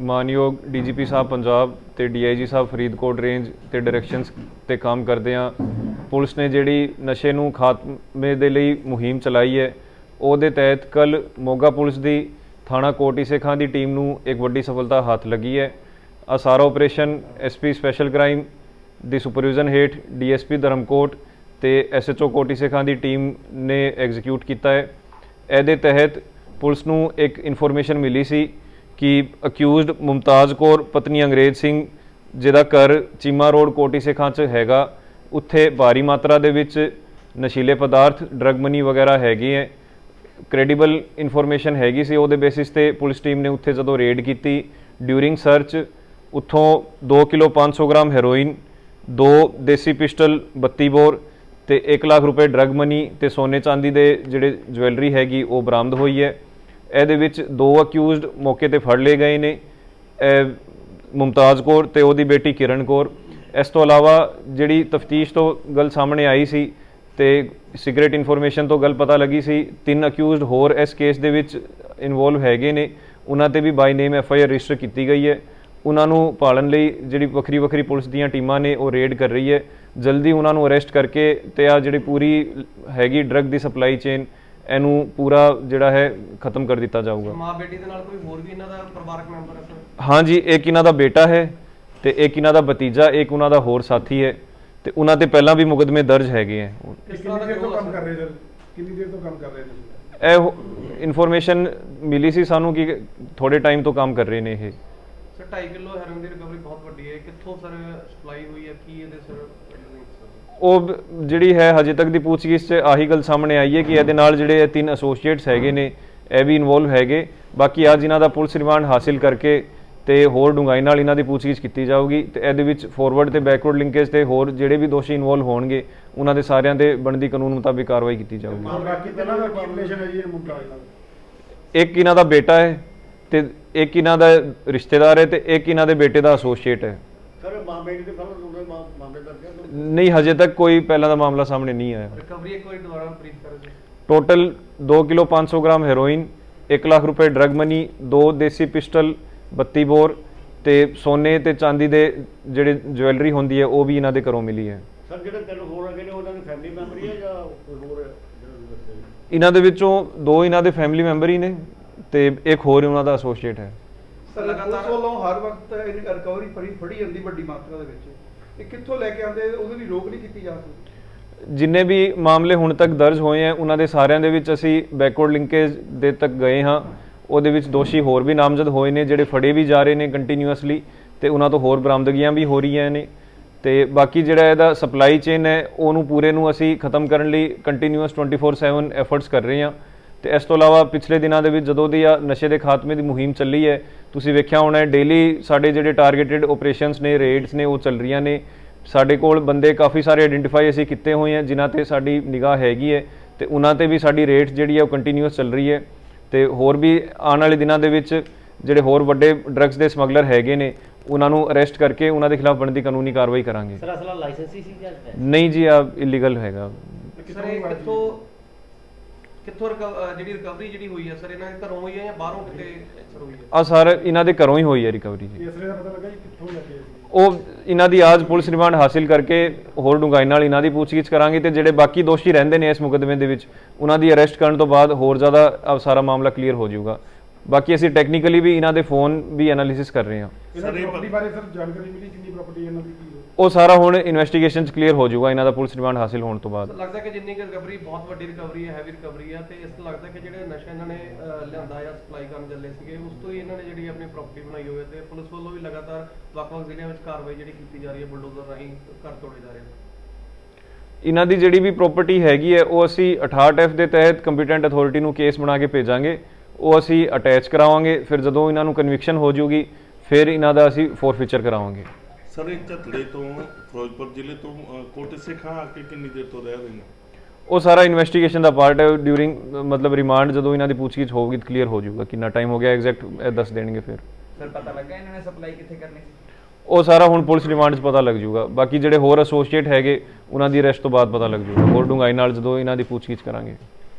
ਮਾਨਯੋਗ ਡੀਜੀਪੀ ਸਾਹਿਬ ਪੰਜਾਬ ਤੇ ਡੀਆਈਜੀ ਸਾਹਿਬ ਫਰੀਦਕੋਟ ਰੇਂਜ ਤੇ ਡਾਇਰੈਕਸ਼ਨਸ ਤੇ ਕੰਮ ਕਰਦੇ ਆ। ਪੁਲਿਸ ਨੇ ਜਿਹੜੀ ਨਸ਼ੇ ਨੂੰ ਖਾਤਮੇ ਦੇ ਲਈ ਮੁਹਿੰਮ ਚਲਾਈ ਹੈ, ਉਹਦੇ ਤਹਿਤ ਕੱਲ ਮੋਗਾ ਪੁਲਿਸ ਦੀ ਥਾਣਾ ਕੋਟੀ ਸੇਖਾਂ ਦੀ ਟੀਮ ਨੂੰ ਇੱਕ ਵੱਡੀ ਸਫਲਤਾ ਹੱਥ ਲੱਗੀ ਹੈ। ਆ ਸਾਰਾ ਆਪਰੇਸ਼ਨ ਐਸਪੀ ਸਪੈਸ਼ਲ ਕ੍ਰਾਈਮ ਦੀ ਸੁਪਰਵਿਜ਼ਨ ਹੇਠ ਡੀਐਸਪੀ ਧਰਮਕੋਟ ਤੇ ਐਸਐਚਓ ਕੋਟੀ ਸੇਖਾਂ ਦੀ ਟੀਮ ਨੇ ਐਗਜ਼ੀਕਿਊਟ ਕੀਤਾ ਹੈ। ਇਹਦੇ ਤਹਿਤ ਪੁਲਿਸ ਨੂੰ ਇੱਕ ਇਨਫੋਰਮੇਸ਼ਨ ਮਿਲੀ ਸੀ ਕਿ ਅਕਿਊਜ਼ਡ ਮੁਮਤਾਜ਼ ਕੌਰ, ਪਤਨੀ ਅੰਗਰੇਜ਼ ਸਿੰਘ, ਜਿਹਦਾ ਘਰ ਚੀਮਾ ਰੋਡ ਕੋਟੀ ਸੇਖਾਂ 'ਚ ਹੈਗਾ, ਉੱਥੇ ਭਾਰੀ ਮਾਤਰਾ ਦੇ ਵਿੱਚ ਨਸ਼ੀਲੇ ਪਦਾਰਥ ਡਰਗ ਮਨੀ ਵਗੈਰਾ ਹੈਗੀ ਹੈ ਕ੍ਰੈਡੀਬਲ ਇਨਫੋਰਮੇਸ਼ਨ ਹੈਗੀ ਸੀ ਉਹਦੇ ਬੇਸਿਸ ਤੇ ਪੁਲਿਸ ਟੀਮ ਨੇ ਉੱਥੇ ਜਦੋਂ ਰੇਡ ਕੀਤੀ ਡਿਊਰਿੰਗ ਸਰਚ ਉੱਥੋਂ 2 ਕਿਲੋ 500 ਗ੍ਰਾਮ ਹੈਰੋਇਨ ਦੋ ਦੇਸੀ ਪਿਸਟਲ 32 ਬੋਰ ਤੇ 1 ਲੱਖ ਰੁਪਏ ਡਰਗ ਮਨੀ ਤੇ ਸੋਨੇ ਚਾਂਦੀ ਦੇ ਜਿਹੜੇ ਜੁਐਲਰੀ ਹੈਗੀ ਉਹ ਬਰਾਮਦ ਹੋਈ ਹੈ ਇਹਦੇ ਵਿੱਚ ਦੋ ਅਕਿਊਜ਼ਡ ਮੌਕੇ ਤੇ ਫੜ ਲਏ ਗਏ ਨੇ ਮੁਮਤਾਜ਼ ਕੌਰ ਤੇ ਉਹਦੀ ਬੇਟੀ ਕਿਰਨ ਕੌਰ। ਇਸ ਤੋਂ ਇਲਾਵਾ ਜਿਹੜੀ ਤਫਤੀਸ਼ ਤੋਂ ਗੱਲ ਸਾਹਮਣੇ ਆਈ ਸੀ ਤੇ ਸਿਗਰਟ ਇਨਫੋਰਮੇਸ਼ਨ ਤੋਂ ਗੱਲ ਪਤਾ ਲੱਗੀ ਸੀ, ਤਿੰਨ ਅਕਿਊਜ਼ਡ ਹੋਰ ਇਸ ਕੇਸ ਦੇ ਵਿੱਚ ਇਨਵੋਲਵ ਹੈਗੇ ਨੇ। ਉਹਨਾਂ ਤੇ ਵੀ by name F I R register ਕੀਤੀ ਗਈ ਹੈ। ਉਹਨਾਂ ਨੂੰ ਪਾਲਣ ਲਈ ਜਿਹੜੀ ਵੱਖਰੀ ਵੱਖਰੀ ਪੁਲਿਸ ਦੀਆਂ ਟੀਮਾਂ ਨੇ, ਉਹ ਰੇਡ ਕਰ ਰਹੀ ਹੈ। ਜਲਦੀ ਉਹਨਾਂ ਨੂੰ ਅਰੈਸਟ ਕਰਕੇ ਤੇ ਆ ਜਿਹੜੀ ਪੂਰੀ ਹੈਗੀ ਡਰੱਗ ਦੀ ਸਪਲਾਈ ਚੇਨ ਇਹਨੂੰ ਪੂਰਾ ਜਿਹੜਾ ਹੈ ਖਤਮ ਕਰ ਦਿੱਤਾ ਜਾਊਗਾ। ਮਾਂ ਬੇਟੀ ਦੇ ਨਾਲ ਕੋਈ ਹੋਰ ਵੀ ਇਹਨਾਂ ਦਾ ਪਰਿਵਾਰਕ ਮੈਂਬਰ ਹੈ ਸਰ? ਹਾਂਜੀ ਇੱਕ ਇਹਨਾਂ ਦਾ ਬੇਟਾ ਹੈ ਤੇ ਇੱਕ ਇਹਨਾਂ ਦਾ ਭਤੀਜਾ ਇੱਕ ਉਹਨਾਂ ਦਾ ਹੋਰ ਸਾਥੀ ਹੈ ਤੇ ਉਹਨਾਂ ਤੇ ਪਹਿਲਾਂ ਵੀ ਮੁਕਦਮੇ ਦਰਜ ਹੈਗੇ ਹੈ। ਕਿਸ ਤਰ੍ਹਾਂ ਕਿੰਨੀ ਦਾ ਦੇਰ ਤੋਂ ਕੰਮ ਕਰ ਰਹੇ ਸਰ? ਕਿੰਨੀ ਦੇਰ ਤੋਂ ਕੰਮ ਕਰ ਰਹੇ ਤੁਸੀਂ ਇਹ ਇਨਫੋਰਮੇਸ਼ਨ ਮਿਲੀ ਸੀ ਸਾਨੂੰ ਕਿ ਥੋੜੇ ਟਾਈਮ ਤੋਂ ਕੰਮ ਕਰ ਰਹੇ ਨੇ ਇਹ। ਸਰ 2.5 ਕਿਲੋ ਹੈਰਨ ਦੀ ਰਿਕਵਰੀ ਬਹੁਤ ਵੱਡੀ ਹੈ। ਕਿੱਥੋਂ ਸਰ ਸਪਲਾਈ ਹੋਈ ਹੈ? ਕੀ ਇਹਦੇ ਸਰ? ਉਹ ਜਿਹੜੀ ਹੈ ਹਜੇ ਤੱਕ ਦੀ ਪੁੱਛਗਿੱਛ 'ਚ ਆਹੀ ਗੱਲ ਸਾਹਮਣੇ ਆਈ ਹੈ ਕਿ ਇਹਦੇ ਨਾਲ ਜਿਹੜੇ ਇਹ ਤਿੰਨ ਐਸੋਸੀਏਟਸ ਹੈਗੇ ਨੇ ਇਹ ਵੀ ਇਨਵੋਲਵ ਹੈਗੇ। ਬਾਕੀ ਅੱਜ ਇਹਨਾਂ ਦਾ ਪੁਲਿਸ ਰਿਮਾਂਡ ਹਾਸਿਲ ਕਰਕੇ ਤੇ ਹੋਰ ਡੂੰਘਾਈ ਨਾਲ ਇਹਨਾਂ ਦੀ ਪੁੱਛਗਿੱਛ ਕੀਤੀ ਜਾਊਗੀ ਤੇ ਇਹਦੇ ਵਿੱਚ ਫਾਰਵਰਡ ਤੇ ਬੈਕਵਰਡ ਲਿੰਕੇਜ ਤੇ ਹੋਰ ਜਿਹੜੇ ਵੀ ਦੋਸ਼ੀ ਇਨਵੋਲਵ ਹੋਣਗੇ ਉਹਨਾਂ ਦੇ ਸਾਰਿਆਂ ਦੇ ਬਣਦੀ ਕਾਨੂੰਨ ਮੁਤਾਬਿਕ ਕਾਰਵਾਈ ਕੀਤੀ ਜਾਊਗੀ। ਬਾਕੀ ਪਹਿਲਾਂ ਦਾ ਹੈ ਜੀ ਇੱਕ ਇਹਨਾਂ ਦਾ ਬੇਟਾ ਹੈ ਤੇ ਇੱਕ ਇਹਨਾਂ ਦਾ ਰਿਸ਼ਤੇਦਾਰ ਹੈ ਤੇ ਇੱਕ ਇਹਨਾਂ ਦੇ ਬੇਟੇ ਦਾ ਐਸੋਸੀਏਟ ਹੈ। ਸਰ ਮਾਂ ਬੇਟੀ ਦੇ ਪਹਿਲਾਂ ਤੁਹਾਡੇ ਮਾਂ ਮਾਮਲੇ ਦਰਜ ਹੈ ਨਹੀਂ ਹਜੇ ਤੱਕ ਕੋਈ ਪਹਿਲਾਂ ਦਾ ਮਾਮਲਾ ਸਾਹਮਣੇ ਨਹੀਂ ਆਇਆ। ਰਿਕਵਰੀ ਇੱਕ ਵਾਰੀ ਦੁਬਾਰਾ ਬਰੀਫ ਕਰੋ ਜੀ total 2 kilo 500 gram heroin 1 lakh ਰੁਪਏ ਡਰਗ ਮਨੀ ਦੋ ਦੇਸੀ ਪਿਸਟਲ 32 ਬੋਰ ਤੇ ਸੋਨੇ ਤੇ ਚਾਂਦੀ ਦੇ ਜਿਹੜੇ ਜੁਐਲਰੀ ਹੁੰਦੀ ਹੈ ਉਹ ਵੀ ਇਹਨਾਂ ਦੇ ਘਰੋਂ ਮਿਲੀ ਹੈ। ਸਰ ਜਿਹੜੇ ਤਿੰਨ ਹੋਰ ਹੈਗੇ ਨੇ ਉਹਨਾਂ ਦੀ ਫੈਮਿਲੀ ਮੈਂਬਰ ਹੀ ਹੈ ਜਾਂ ਕੋਈ ਹੋਰ ਹੈ ਜਿਹੜਾ ਤੁਸੀਂ ਦੱਸਿਆ ਜੀ? ਇਹਨਾਂ ਦੇ ਵਿੱਚੋਂ ਦੋ ਇਹਨਾਂ ਦੇ ਫੈਮਿਲੀ ਮੈਂਬਰ ਹੀ ਨੇ ਤੇ ਇੱਕ ਹੋਰ ਉਹਨਾਂ ਦਾ ਐਸੋਸੀਏਟ ਹੈ। ਸਰ ਲਗਾਤਾਰ ਵੱਲੋਂ ਹਰ ਵਕਤ ਇਹ ਰਿਕਵਰੀ ਫੜੀ ਫੜੀ ਜਾਂਦੀ ਵੱਡੀ ਮਾਤਰਾ ਦੇ ਵਿੱਚ। ਇਹ ਕਿੱਥੋਂ ਲੈ ਕੇ ਆਉਂਦੇ? ਉਹਦੇ ਲਈ ਰੋਕ ਨਹੀਂ ਕੀਤੀ ਜਾ ਸਕਦੀ। ਜਿੰਨੇ ਵੀ ਮਾਮਲੇ ਹੁਣ ਤੱਕ ਦਰਜ ਹੋਏ ਹੈ ਉਹਨਾਂ ਦੇ ਸਾਰਿਆਂ ਦੇ ਵਿੱਚ ਅਸੀਂ ਬੈਕਵਰਡ ਲਿੰਕੇਜ ਦੇ ਤੱਕ ਗਏ ਹਾਂ। ਉਹਦੇ ਵਿੱਚ ਦੋਸ਼ੀ ਹੋਰ ਵੀ ਨਾਮਜ਼ਦ ਹੋਏ ਨੇ ਜਿਹੜੇ ਫੜੇ ਵੀ ਜਾ ਰਹੇ ਨੇ ਕੰਟੀਨਿਊਅਸਲੀ ਤੇ ਉਹਨਾਂ ਤੋਂ ਹੋਰ ਬਰਾਮਦਗੀਆਂ ਵੀ ਹੋ ਰਹੀਆਂ ਨੇ। ਤੇ ਬਾਕੀ ਜਿਹੜਾ ਇਹਦਾ ਸਪਲਾਈ ਚੇਨ ਹੈ ਉਹਨੂੰ ਪੂਰੇ ਨੂੰ ਅਸੀਂ ਖਤਮ ਕਰਨ ਲਈ ਕੰਟੀਨਿਊਅਸ 24/7 ਐਫਰਟਸ ਕਰ ਰਹੇ ਹਾਂ। ਤੇ ਇਸ ਤੋਂ ਇਲਾਵਾ ਪਿਛਲੇ ਦਿਨਾਂ ਦੇ ਵਿੱਚ ਜਦੋਂ ਦੀ ਆ ਨਸ਼ੇ ਦੇ ਖਾਤਮੇ ਦੀ ਮੁਹਿੰਮ ਚੱਲੀ ਹੈ ਤੁਸੀਂ ਵੇਖਿਆ ਹੋਣਾ ਹੈ ਡੇਲੀ ਸਾਡੇ ਜਿਹੜੇ ਟਾਰਗੇਟਡ ਆਪਰੇਸ਼ਨਸ ਨੇ ਰੇਡਸ ਨੇ ਉਹ ਚੱਲ ਰਹੀਆਂ ਨੇ। ਸਾਡੇ ਕੋਲ ਬੰਦੇ ਕਾਫੀ ਸਾਰੇ ਆਇਡੈਂਟੀਫਾਈ ਅਸੀਂ ਕੀਤੇ ਹੋਏ ਆ ਜਿਨ੍ਹਾਂ ਤੇ ਸਾਡੀ ਨਿਗਾਹ ਹੈਗੀ ਹੈ ਤੇ ਉਹਨਾਂ ਤੇ ਵੀ ਸਾਡੀ ਰੇਟ ਜਿਹੜੀ ਹੈ ਉਹ ਕੰਟੀਨਿਊਅਸ ਚੱਲ ਰਹੀ ਹੈ। ਤੇ ਹੋਰ ਵੀ ਆਉਣ ਵਾਲੇ ਦਿਨਾਂ ਦੇ ਵਿੱਚ ਜਿਹੜੇ ਹੋਰ ਵੱਡੇ ਡਰੱਗਸ ਦੇ ਸਮਗਲਰ ਹੈਗੇ ਨੇ ਉਹਨਾਂ ਨੂੰ ਅਰੈਸਟ ਕਰਕੇ ਉਹਨਾਂ ਦੇ ਖਿਲਾਫ ਬਣਦੀ ਕਾਨੂੰਨੀ ਕਾਰਵਾਈ ਕਰਾਂਗੇ। ਸਰ ਅਸਲਾ ਲਾਇਸੈਂਸੀ ਸੀ ਜਾਂ ਨਹੀਂ? ਜੀ ਆ ਇਲੀਗਲ ਹੈਗਾ। ਸਰ ਇਹ ਕਿੱਥੋਂ ਕਿੱਥੋਂ ਰਿਕਵ- ਜਿਹੜੀ ਰਿਕਵਰੀ ਜਿਹੜੀ ਹੋਈ ਹੈ ਸਰ ਇਹਨਾਂ ਦੇ ਘਰੋਂ ਹੋਈ ਹੈ ਜਾਂ ਬਾਹਰੋਂ ਕਿਤੇ ਸਰ ਹੋਈ ਹੈ ਆ ਸਰ ਇਹਨਾਂ ਦੇ ਘਰੋਂ ਹੀ ਹੋਈ ਹੈ ਰਿਕਵਰੀ ਜੀ। ਇਸ ਦਾ ਪਤਾ ਲੱਗਾ ਜੀ ਕਿੱਥੋਂ ਲੈ ਕੇ ਆਏ ਸੀ। ਉਹ ਇਹਨਾਂ ਦੀ ਆਜ ਪੁਲਿਸ ਰਿਮਾਂਡ ਹਾਸਿਲ ਕਰਕੇ ਹੋਰ ਡੂੰਘਾਈ ਨਾਲ ਇਹਨਾਂ ਦੀ ਪੁੱਛਗਿੱਛ ਕਰਾਂਗੇ ਤੇ ਜਿਹੜੇ ਬਾਕੀ ਦੋਸ਼ੀ ਰਹਿੰਦੇ ਨੇ ਇਸ ਮੁਕਦਮੇ ਦੇ ਵਿੱਚ ਉਹਨਾਂ ਦੀ ਅਰੈਸਟ ਕਰਨ ਤੋਂ ਬਾਅਦ ਹੋਰ ਜ਼ਿਆਦਾ ਅਹ ਸਾਰਾ ਮਾਮਲਾ ਕਲੀਅਰ ਹੋ ਜਾਊਗਾ। ਬਾਕੀ ਅਸੀਂ ਟੈਕਨੀਕਲੀ ਵੀ ਇਹਨਾਂ ਦੇ ਫੋਨ ਵੀ ਐਨਾਲਿਸਿਸ ਕਰ ਰਹੇ ਹਾਂ। ਇਹਨਾਂ ਦੀ ਪ੍ਰਾਪਰਟੀ ਬਾਰੇ ਸਰ ਜਾਣਕਾਰੀ ਮਿਲੀ? ਕਿੰਨੀ ਪ੍ਰਾਪਰਟੀ ਇਹਨਾਂ ਦੀ? ਕੀ ਹੈ? ਉਹ ਸਾਰਾ ਹੁਣ ਇਨਵੈਸਟੀਗੇਸ਼ਨ ਚ ਕਲੀਅਰ ਹੋ ਜਾਊਗਾ ਇਹਨਾਂ ਦਾ ਪੁਲਿਸ ਰਿਮਾਂਡ ਹਾਸਿਲ ਹੋਣ ਤੋਂ ਬਾਅਦ। ਸਰ ਲੱਗਦਾ ਕਿ ਜਿੰਨੀ ਕਿ ਰਿਕਵਰੀ ਬਹੁਤ ਵੱਡੀ ਰਿਕਵਰੀ ਹੈ ਹੈਵੀ ਰਿਕਵਰੀ ਹੈ ਤੇ ਇਸ ਤੋਂ ਲੱਗਦਾ ਕਿ ਜਿਹੜੇ ਨਸ਼ਾ ਇਹਨਾਂ ਨੇ ਅਹ, ਲਿਆਂਦਾ ਜਾਂ ਸਪਲਾਈ ਕਰਨ ਚੱਲੇ ਸੀਗੇ ਉਸ ਤੋਂ ਹੀ ਇਹਨਾਂ ਨੇ ਜਿਹੜੀ ਆਪਣੀ ਪ੍ਰਾਪਰਟੀ ਬਣਾਈ ਹੋਈ ਹੈ ਤੇ ਪੁਲਿਸ ਵੱਲੋਂ ਵੀ ਲਗਾਤਾਰ ਵੱਖ-ਵੱਖ ਜ਼ਿਲ੍ਹਿਆਂ ਵਿੱਚ ਕਾਰਵਾਈ ਜਿਹੜੀ ਕੀਤੀ ਜਾ ਰਹੀ ਹੈ ਬੁਲਡੋਜ਼ਰ ਰਾਹੀਂ ਘਰ ਤੋੜੇ ਜਾ ਰਹੇ ਨੇ। ਇਹਨਾਂ ਦੀ ਜਿਹੜੀ ਵੀ ਪ੍ਰਾਪਰਟੀ ਹੈਗੀ ਹੈ ਉਹ ਅਸੀਂ 68 ਐਫ ਦੇ ਤਹਿਤ ਕੰਪੀਟੈਂਟ ਅਥਾਰਟੀ ਨੂੰ ਕੇਸ ਬਣਾ ਕੇ ਭੇਜਾਂਗੇ। ਉਹ ਅਸੀਂ ਅਟੈਚ ਕਰਾਵਾਂਗੇ ਫਿਰ ਜਦੋਂ ਇਹਨਾਂ ਨੂੰ ਕਨਵਿਕਸ਼ਨ ਹੋ ਜਾਊਗੀ ਫਿਰ ਇਹਨਾਂ ਦਾ ਅਸੀਂ ਫੋਰਫੀਚਰ ਕਰਾਵਾਂਗੇ। ਸਰ ਇਹ ਝਤੜੇ ਤੋਂ ਫਿਰੋਜ਼ਪੁਰ ਜ਼ਿਲ੍ਹੇ ਤੋਂ ਅ, ਕੋਟ ਸਿੱਖਾਂ ਆ ਕੇ ਕਿੰਨੀ ਦੇਰ ਤੋਂ ਰਹਿ ਰਹੇ ਨੇ? ਉਹ ਸਾਰਾ ਇਨਵੈਸਟੀਗੇਸ਼ਨ ਦਾ ਪਾਰਟ ਹੈ। ਡਿਊਰਿੰਗ ਮਤਲਬ ਰਿਮਾਂਡ ਜਦੋਂ ਇਹਨਾਂ ਦੀ ਪੁੱਛਗਿੱਛ ਹੋਊਗੀ ਕਲੀਅਰ ਹੋ ਜਾਊਗਾ ਕਿੰਨਾ ਟਾਈਮ ਹੋ ਗਿਆ ਐਗਜ਼ੈਕਟ ਦੱਸ ਦੇਣਗੇ ਫਿਰ। ਸਰ ਪਤਾ ਲੱਗਾ ਇਹਨਾਂ ਨੇ ਸਪਲਾਈ ਕਿੱਥੇ ਕਰਨੀ ਸੀ? ਉਹ ਸਾਰਾ ਹੁਣ ਪੁਲਿਸ ਰਿਮਾਂਡ 'ਚ ਪਤਾ ਲੱਗ ਜਾਊਗਾ। ਬਾਕੀ ਜਿਹੜੇ ਹੋਰ ਐਸੋਸੀਏਟ ਹੈਗੇ ਉਹਨਾਂ ਦੀ ਅਰੈਸਟ ਤੋਂ ਬਾਅਦ ਪਤਾ ਲੱਗ ਜਾਊਗਾ। ਹੋਰ ਡੂੰਘਾਈ ਨਾਲ ਜਦੋਂ ਇਹਨਾਂ ਦੀ ਪੁੱਛਗਿੱਛ ਕਰਾਂਗੇ।